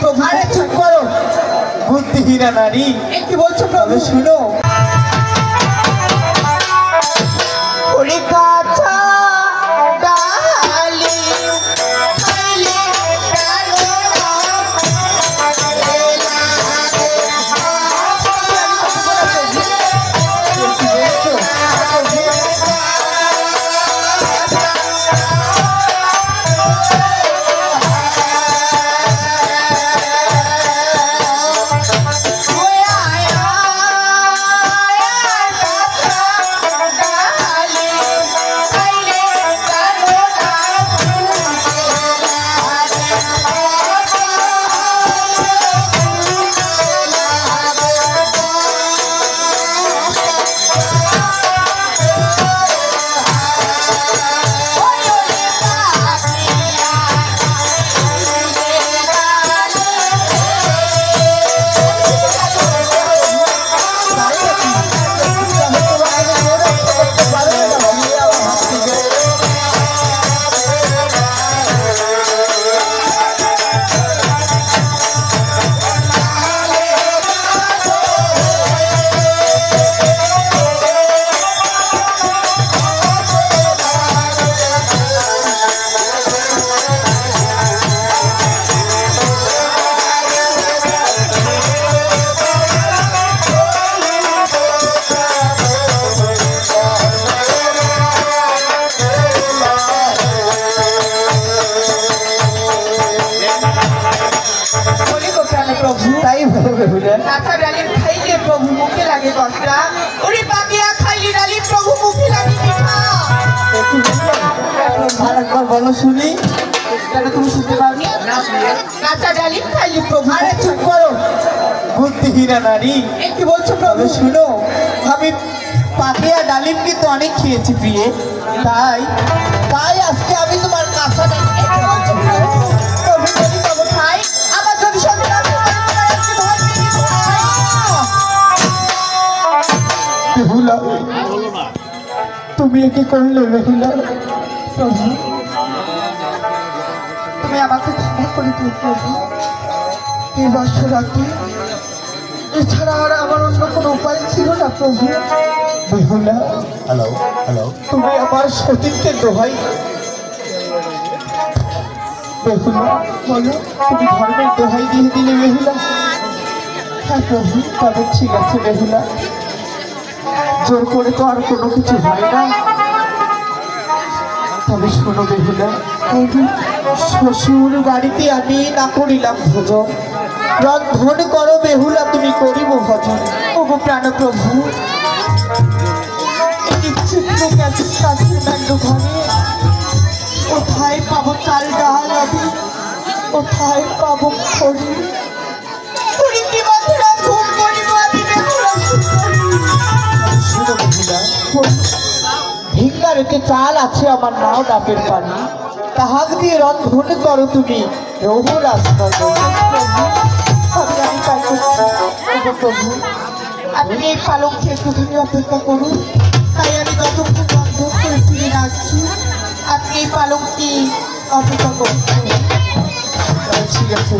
প্রভু চুপ করো। বুদ্ধিহীনা নারী। কি বলছো প্রভু? শুনো। ডালি খাইলে প্রভু মুখে লাগে কষ্টা ওরে পাকিয়া খাইলে ডালি প্রভু মুখে লাগে আরেকবার বলো শুনি। কেন তুমি শুনতে পাওনি? কাঁচা ডালি খাইলে প্রভু আরে চুপ করো। বুদ্ধিহীনা নারী। এ কি বলছো প্রভু? শুনো আমি পাপিয়া ডালিম কিন্তু অনেক খেয়েছি প্রিয়ে। তাই তাই আজকে আমি তোমার বেহুলা তুমি একে করলে প্রভু তুমি আমাকে ক্ষমা করে দিও প্রভু। এই বৎসরাতে এছাড়া আর আমার অন্য কোনো উপায় ছিল না প্রভু। বেহুলা হ্যালো হ্যালো তুমি আমার সতীর্থের দোহাই। বেহুলা বলো তুমি ধর্মের দোহাই দিয়ে দিলে বেহুলা হ্যাঁ প্রভু তবে ঠিক আছে বেহুলা জোর করে তো আর কোনো কিছু হয় না। তবে শোনো বেহুলা শ্বশুর বাড়িতে আমি না করিলাম ভোজন। রন্ধন করো বেহুলা, তুমি করিব ভজন। ওগো প্রাণপ্রভু চিত্র গেছে কাছের ঘরে। কোথায় পাবো চাল ডাল আমি কোথায় পাবো খড়ি? ভিঙ্গারেতে চাল আছে আমার নাও ডাবের পানি। তাহাক দিয়ে রন্ধন করো তুমি, রঘু রাস্তা প্রভু আপনি এই পালঙ্কে একটুখানি অপেক্ষা করুন, তাই আমি যতক্ষণ বন্ধ করে রাখছি আপনি এই পালঙ্কে অপেক্ষা করুন। ঠিক আছে